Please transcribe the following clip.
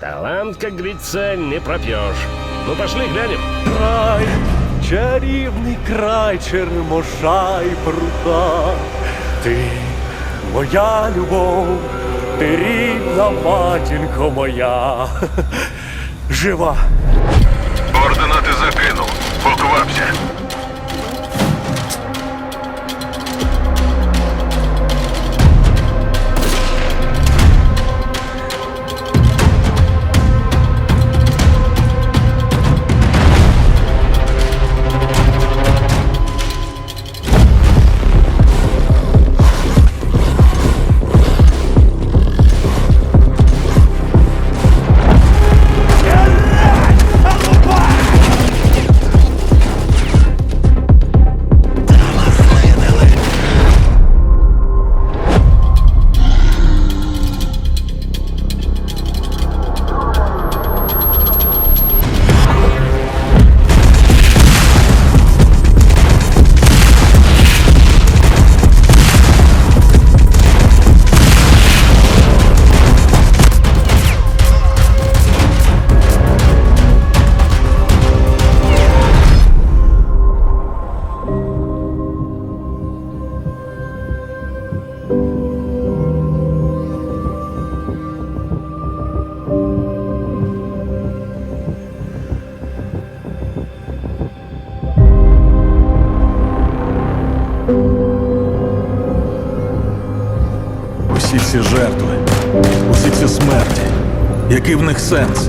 талант, как говорится, не пропьешь. Ну, пошли глянем. Край, чарівний край черемоша і прута. Ти моя любов, ти рідна матінко моя. Жива. Координати закинув. Поквапся. Усі ці жертви, усі ці смерті. Який в них сенс?